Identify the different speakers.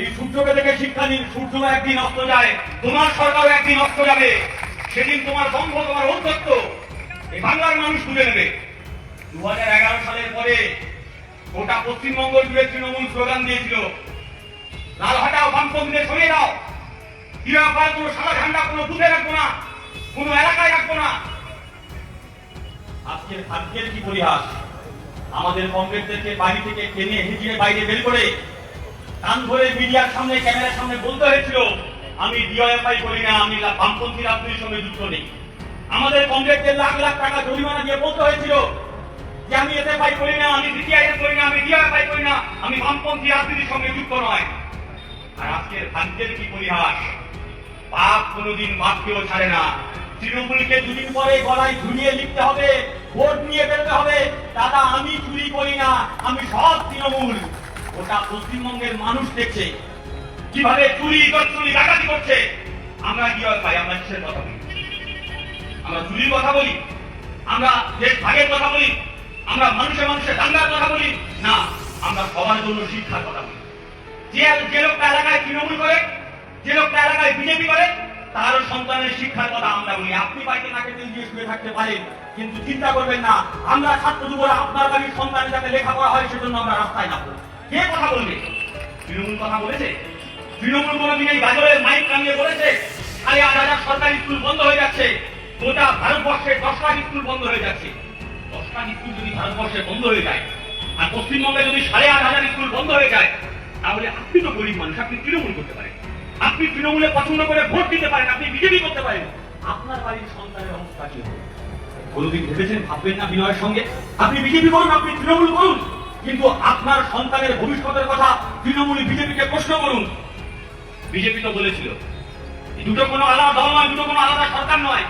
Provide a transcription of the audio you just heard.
Speaker 1: এই সূর্যকে দেখে শিক্ষা নিন, সূর্য একদিন অস্ত যায়, তোমার সরকারও একদিন অস্ত যাবে। সেদিন তোমার বন্ধ, তোমার ঔদ্ধত্য এই বাংলার মানুষ তুলে নেবে। দু সালের পরে গোটা পশ্চিমবঙ্গ জুড়ে তৃণমূল স্লোগান দিয়েছিল লাল হাটাও বামপন্থীদের সরিয়ে দাও। ক্রীড়াপাল কোনো সাদা ঝান্ডা, কোনো বুথে রাখব না, কোনো এলাকায় রাখব না। আজকের ভাগ্যের কি পরিহাস? আমাদের কংগ্রেসদেরকে বাড়ি থেকে টেনে হিজিয়ে বাইরে বের করে কান ধরে মিডিয়ার সামনে, ক্যামেরার সামনে বলতে হয়েছিল, আমি ডিওএফআই করি না, আমি বামপন্থী রাজনীতির সঙ্গে যুক্ত নেই। আমাদের কংগ্রেসদের লাখ লাখ টাকা জরিমানা দিয়ে বলতে হয়েছিল যে আমি এসএফআই করি না, আমি সিপিআইএম করি না, আমি ডিওএফআই করি না, আমি বামপন্থী রাজনীতির সঙ্গে যুক্ত নয়। আর আজকের ভাগ্যের কি পরিহাস? পাপ কোনোদিন বাপকেও ছাড়ে না। তৃণমূলকে দুদিন পরে গলায় ঝুলিয়ে লিখতে হবে, ভোট নিয়ে বেরোতে হবে। দাদা, আমি চুরি করি না, আমি সব তৃণমূল। ওটা পশ্চিমবঙ্গের মানুষ দেখছে কীভাবে চুরি চুরি, ডাকাতি করছে। আমরা কি হয় পাই? আমরা কিসের কথা বলি? আমরা চুরির কথা বলি? আমরা দেশ ভাগের কথা বলি? আমরা মানুষের মানুষের দাঙ্গার কথা বলি? না, আমরা সবার জন্য শিক্ষার কথা বলি। যে যে লোকটা এলাকায় তৃণমূল করে, যে লোকটা এলাকায় বিজেপি করে, তারও সন্তানের শিক্ষার কথা আমরা বলি। আপনি বাড়িতে নাকে তেল দিয়ে শুয়ে থাকতে পারেন, কিন্তু চিন্তা করবেন না। আমরা ছাত্র যুবরা, আপনার বাড়ির সন্তানের যাতে লেখাপড়া হয়, সেজন্য আমরা রাস্তায় নামবো। কে কথা বলবে? তৃণমূল কথা বলেছে? তৃণমূল কোনোদিন এই গাজরের মাইক টাঙিয়ে বলেছে সাড়ে আট হাজার সরকারি স্কুল বন্ধ হয়ে যাচ্ছে। গোটা ভারতবর্ষে দশটা স্কুল বন্ধ হয়ে যাচ্ছে। দশটা স্কুল যদি ভারতবর্ষে বন্ধ হয়ে যায়, আর পশ্চিমবঙ্গে যদি সাড়ে আট হাজার স্কুল বন্ধ হয়ে যায়, তাহলে আপনি তো গরিব মানুষ, আপনি তৃণমূল করতে পারেন। আপনি তৃণমূলে পছন্দ করে ভোট দিতে পারেন, আপনি বিজেপি করতে পারেন। আপনার বাড়ির সন্তানের অবস্থা কি হবে? কোনোদিন ভেবেছেন ভাববেন না বিনয়ের সঙ্গে? আপনি বিজেপি করুন, আপনি তৃণমূল করুন। কিন্তু আপনার সন্তানের ভবিষ্যতের কথা তৃণমূল বিজেপিকে প্রশ্ন করুন। বিজেপি তো বলেছিল দুটো কোনো আলাদা দল নয়, দুটো কোনো আলাদা সরকার নয়।